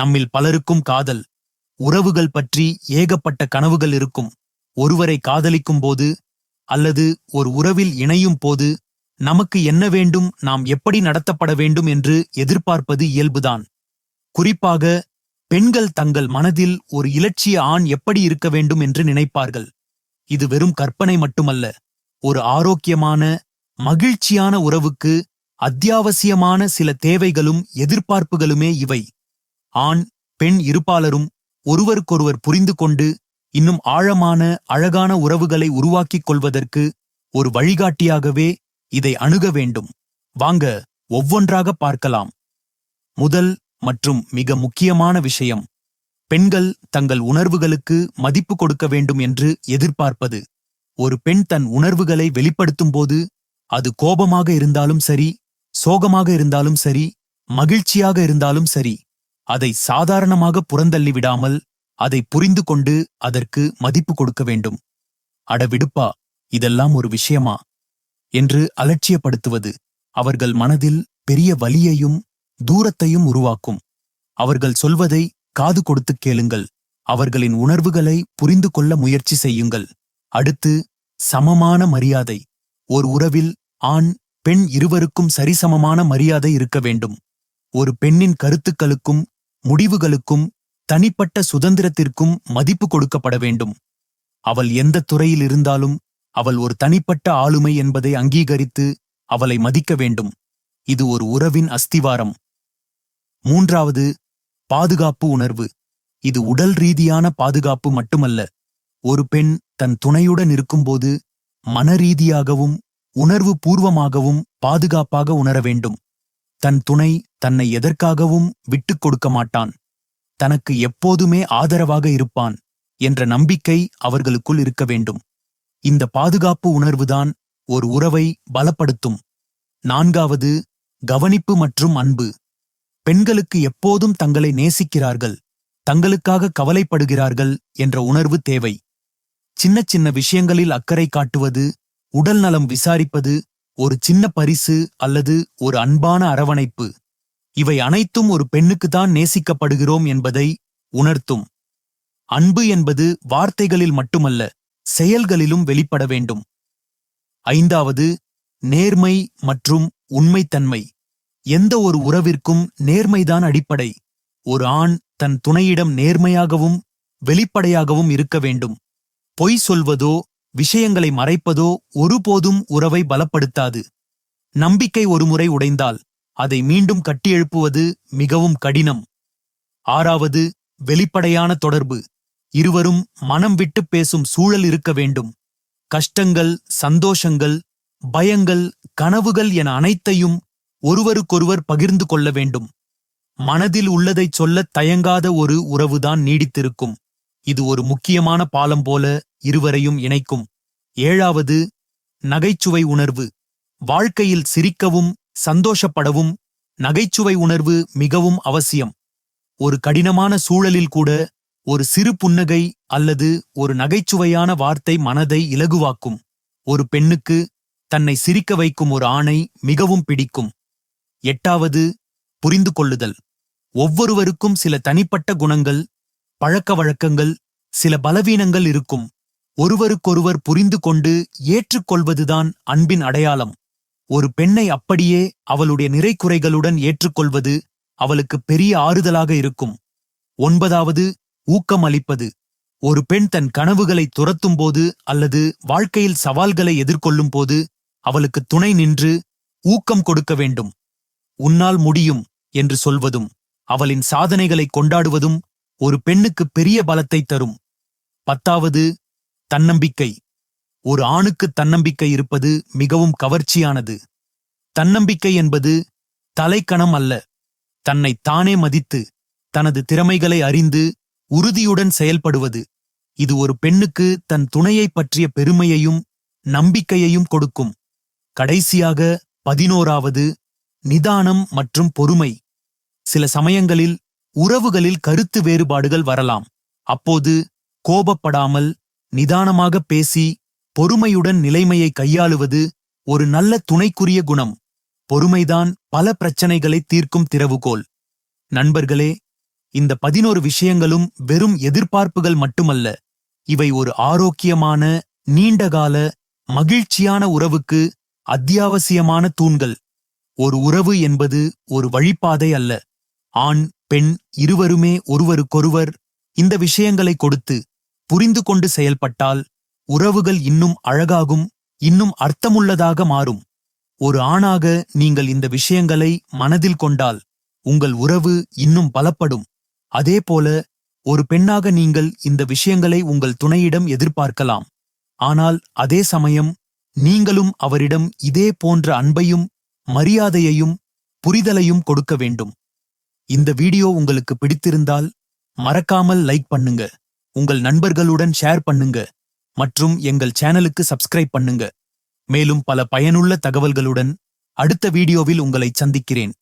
நம்மில் பலருக்கும் காதல். உறவுகள் பற்றி ஏகப்பட்ட கனவுகள் இருக்கும். ஒருவரை காதலிக்கும் போது அல்லது ஒரு உறவில் இணையும் போது நமக்கு என்ன வேண்டும் நாம் எப்படி நடத்தப்பட வேண்டும் என்று எதிர்பார்ப்பது இயல்புதான். குறிப்பாக பெண்கள் தங்கள் மனதில் ஒரு இலட்சிய ஆண் எப்படி இருக்க வேண்டும் என்று நினைப்பார்கள். இது வெறும் கற்பனை மட்டுமல்ல. ஒரு ஆரோக்கியமான மகிழ்ச்சியான உறவுக்கு அத்தியாவசியமான சில தேவைகளும் எதிர்பார்ப்புகளுமே இவை. ஆண் பெண் இருப்பாளரும் ஒருவருக்கொருவர் புரிந்து கொண்டு இன்னும் ஆழமான அழகான உறவுகளை உருவாக்கிக் கொள்வதற்கு ஒரு வழிகாட்டியாகவே இதை அணுக வேண்டும். வாங்க ஒவ்வொன்றாக பார்க்கலாம். முதல் மற்றும் மிக முக்கியமான விஷயம் பெண்கள் தங்கள் உணர்வுகளுக்கு மதிப்பு கொடுக்க வேண்டும் என்று எதிர்பார்ப்பது. ஒரு பெண் தன் உணர்வுகளை வெளிப்படுத்தும்போது அது கோபமாக இருந்தாலும் சரி சோகமாக இருந்தாலும் சரி மகிழ்ச்சியாக இருந்தாலும் சரி. அதை சாதாரணமாக புறந்தள்ளி விடாமல் அதை புரிந்து கொண்டு அதற்கு மதிப்பு கொடுக்க வேண்டும். அட விடுப்பா இதெல்லாம் ஒரு விஷயமா? என்று அலட்சியப்படுத்துவது அவர்கள் மனதில் பெரிய வலியையும் தூரத்தையும் உருவாக்கும். அவர்கள் சொல்வதை காது கொடுத்து கேளுங்கள். அவர்களின் உணர்வுகளை புரிந்து கொள்ள முயற்சி செய்யுங்கள். அடுத்து சமமான மரியாதை. ஒரு உறவில் ஆண் பெண் இருவருக்கும் சரிசமமான மரியாதை இருக்க வேண்டும். ஒரு பெண்ணின் கருத்துக்களுக்கும் முடிவுகளுக்கும் தனிப்பட்ட சுதந்திரத்திற்கும் மதிப்பு கொடுக்கப்பட வேண்டும். அவள் எந்த துறையில் இருந்தாலும் அவள் ஒரு தனிப்பட்ட ஆளுமை என்பதை அங்கீகரித்து அவளை மதிக்க வேண்டும். இது ஒரு உறவின் அஸ்திவாரம். மூன்றாவது பாதுகாப்பு உணர்வு. இது உடல் ரீதியான பாதுகாப்பு மட்டுமல்ல. ஒரு பெண் தன் துணையுடன் இருக்கும்போது மனரீதியாகவும் உணர்வு பூர்வமாகவும் பாதுகாப்பாக உணர வேண்டும். தன் துணை தன்னை எதற்காகவும் விட்டுக் கொடுக்க மாட்டான். தனக்கு எப்போதுமே ஆதரவாக இருப்பான் என்ற நம்பிக்கை அவர்களுக்குள் இருக்க வேண்டும். இந்த பாதுகாப்பு உணர்வுதான் ஒரு உறவை பலப்படுத்தும். நான்காவது கவனிப்பு மற்றும் அன்பு. பெண்களுக்கு எப்போதும் தங்களை நேசிக்கிறார்கள் தங்களுக்காக கவலைப்படுகிறார்கள் என்ற உணர்வு தேவை. சின்ன சின்ன விஷயங்களில் அக்கறை காட்டுவது உடல் நலம் விசாரிப்பது ஒரு சின்ன பரிசு அல்லது ஒரு அன்பான அரவணைப்பு. இவை அனைத்தும் ஒரு பெண்ணுக்குத்தான் நேசிக்கப்படுகிறோம் என்பதை உணர்த்தும். அன்பு என்பது வார்த்தைகளில் மட்டுமல்ல செயல்களிலும் வெளிப்பட வேண்டும். ஐந்தாவது நேர்மை மற்றும் உண்மைத்தன்மை. எந்த ஒரு உறவிற்கும் நேர்மைதான் அடிப்படை. ஒரு ஆண் தன் துணையிடம் நேர்மையாகவும் வெளிப்படையாகவும் இருக்க வேண்டும். பொய் சொல்வதோ விஷயங்களை மறைப்பதோ ஒருபோதும் உறவை பலப்படுத்தாது. நம்பிக்கை ஒருமுறை உடைந்தால் அதை மீண்டும் கட்டியெழுப்புவது மிகவும் கடினம். ஆறாவது வெளிப்படையான தொடர்பு. இருவரும் மனம் விட்டு பேசும் சூழல் இருக்க வேண்டும். கஷ்டங்கள் சந்தோஷங்கள் பயங்கள் கனவுகள் என அனைத்தையும் ஒருவருக்கொருவர் பகிர்ந்து கொள்ள வேண்டும். மனதில் உள்ளதைச் சொல்லத் தயங்காத ஒரு உறவுதான் நீடித்திருக்கும். இது ஒரு முக்கியமான பாலம் போல இருவரையும் இணைக்கும். ஏழாவது நகைச்சுவை உணர்வு. வாழ்க்கையில் சிரிக்கவும் சந்தோஷப்படவும் நகைச்சுவை உணர்வு மிகவும் அவசியம். ஒரு கடினமான சூழலில் கூட ஒரு சிறு புன்னகை அல்லது ஒரு நகைச்சுவையான வார்த்தை மனதை இலகுவாக்கும். ஒரு பெண்ணுக்கு தன்னை சிரிக்க வைக்கும் ஒரு ஆணை மிகவும் பிடிக்கும். எட்டாவது புரிந்து கொள்ளுதல். ஒவ்வொருவருக்கும் சில தனிப்பட்ட குணங்கள் பழக்க வழக்கங்கள் சில பலவீனங்கள் இருக்கும். ஒருவருக்கொருவர் புரிந்து கொண்டு ஏற்றுக்கொள்வதுதான் அன்பின் அடையாளம். ஒரு பெண்ணை அப்படியே அவளுடைய நிறைக்குறைகளுடன் ஏற்றுக்கொள்வது அவளுக்கு பெரிய ஆறுதலாக இருக்கும். ஒன்பதாவது ஊக்கம் அளிப்பது ஒரு பெண் தன் கனவுகளை துரத்தும்போது அல்லது வாழ்க்கையில் சவால்களை எதிர்கொள்ளும் போது அவளுக்கு துணை நின்று ஊக்கம் கொடுக்க வேண்டும். உன்னால் முடியும் என்று சொல்வதும் அவளின் சாதனைகளை கொண்டாடுவதும் ஒரு பெண்ணுக்கு பெரிய பலத்தை தரும். பத்தாவது தன்னம்பிக்கை. ஒரு ஆணுக்கு தன்னம்பிக்கை இருப்பது மிகவும் கவர்ச்சியானது. தன்னம்பிக்கை என்பது தலைக்கணம் அல்ல. தன்னை தானே மதித்து தனது திறமைகளை அறிந்து உறுதியுடன் செயல்படுவது. இது ஒரு பெண்ணுக்கு தன் துணையைப் பற்றிய பெருமையையும் நம்பிக்கையையும் கொடுக்கும். கடைசியாக பதினோராவது நிதானம் மற்றும் பொறுமை. சில சமயங்களில் உறவுகளில் கருத்து வேறுபாடுகள் வரலாம். அப்போது கோபப்படாமல் நிதானமாக பேசி பொறுமையுடன் நிலைமையை கையாளுவது ஒரு நல்ல துணைக்குரிய குணம். பொறுமைதான் பல பிரச்சனைகளை தீர்க்கும் திறவுகோல். நண்பர்களே இந்த பதினோரு விஷயங்களும் வெறும் எதிர்பார்ப்புகள் மட்டுமல்ல. இவை ஒரு ஆரோக்கியமான நீண்டகால மகிழ்ச்சியான உறவுக்கு அத்தியாவசியமான தூண்கள். ஒரு உறவு என்பது ஒரு வழிப்பாதை அல்ல. ஆண் பெண் இருவருமே ஒருவருக்கொருவர் இந்த விஷயங்களை கொடுத்து புரிந்து கொண்டு செயல்பட்டால் உறவுகள் இன்னும் அழகாகும் இன்னும் அர்த்தமுள்ளதாக மாறும். ஒரு ஆணாக நீங்கள் இந்த விஷயங்களை மனதில் கொண்டால் உங்கள் உறவு இன்னும் பலப்படும். அதேபோல ஒரு பெண்ணாக நீங்கள் இந்த விஷயங்களை உங்கள் துணையிடம் எதிர்பார்க்கலாம். ஆனால் அதே சமயம் நீங்களும் அவரிடம் இதே போன்ற அன்பையும் மரியாதையையும் புரிதலையும் கொடுக்க வேண்டும். இந்த வீடியோ உங்களுக்கு பிடித்திருந்தால் மறக்காமல் லைக் பண்ணுங்க. உங்கள் நண்பர்களுடன் ஷேர் பண்ணுங்க. மற்றும் எங்கள் சேனலுக்கு சப்ஸ்கிரைப் பண்ணுங்க. மேலும் பல பயனுள்ள தகவல்களுடன் அடுத்த வீடியோவில் உங்களை சந்திக்கிறேன்.